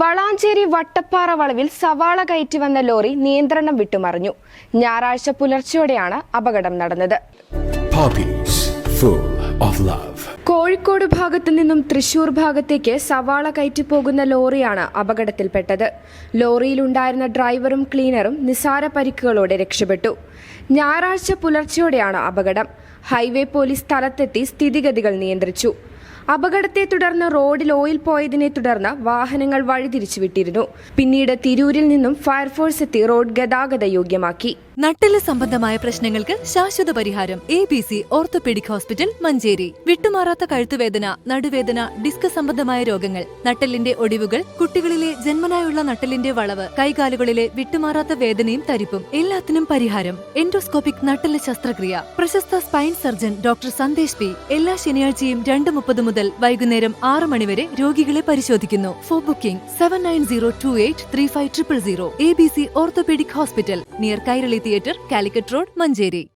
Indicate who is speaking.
Speaker 1: വളാഞ്ചേരി വട്ടപ്പാറ വളവിൽ സവാള കയറ്റി വന്ന ലോറി നിയന്ത്രണം വിട്ടുമറിഞ്ഞു. ഞായറാഴ്ച പുലർച്ചെയോടെയാണ് അപകടം നടന്നത്. കോഴിക്കോട് ഭാഗത്തു നിന്നും തൃശൂർ ഭാഗത്തേക്ക് സവാള കയറ്റി പോകുന്ന ലോറിയാണ് അപകടത്തിൽപ്പെട്ടത്. ലോറിയിലുണ്ടായിരുന്ന ഡ്രൈവറും ക്ലീനറും നിസാര പരിക്കുകളോടെ രക്ഷപ്പെട്ടു. ഞായറാഴ്ച പുലർച്ചെയോടെയാണ് അപകടം. ഹൈവേ പോലീസ് സ്ഥലത്തെത്തി സ്ഥിതിഗതികൾ നിയന്ത്രിച്ചു. അപകടത്തെ തുടർന്ന് റോഡിൽ ഓയിൽ പോയതിനെ തുടർന്ന് വാഹനങ്ങൾ വഴിതിരിച്ചു വിട്ടിരുന്നു പിന്നീട് തിരൂരിൽ നിന്നും ഫയർഫോഴ്സ് എത്തി റോഡ് ഗതാഗത യോഗ്യമാക്കി.
Speaker 2: നട്ടെല്ല് സംബന്ധമായ പ്രശ്നങ്ങൾക്ക് ശാശ്വത പരിഹാരം A B C orthopaedic hospital Manjeri. വിട്ടുമാറാത്ത കഴുത്തുവേദന നടുവേദന ഡിസ്ക് സംബന്ധമായ രോഗങ്ങൾ നട്ടെല്ലിന്റെ ഒടിവുകൾ കുട്ടികളിലെ ജന്മനായുള്ള നട്ടെല്ലിന്റെ വളവ് കൈകാലുകളിലെ വിട്ടുമാറാത്ത വേദനയും തരിപ്പും എല്ലാത്തിനും പരിഹാരം. എൻഡോസ്കോപ്പിക് നട്ടെല്ല് ശസ്ത്രക്രിയ. പ്രശസ്ത spine surgeon doctor Sandesh P. എല്ലാ ശനിയാഴ്ചയും രണ്ട് മുപ്പത് മുതൽ വൈകുന്നേരം ആറ് മണിവരെ രോഗികളെ പരിശോധിക്കുന്നു. For booking seven nine zero two eight three five triple zero A B C orthopaedic hospital near Kairali theatre Calicut road Manjeri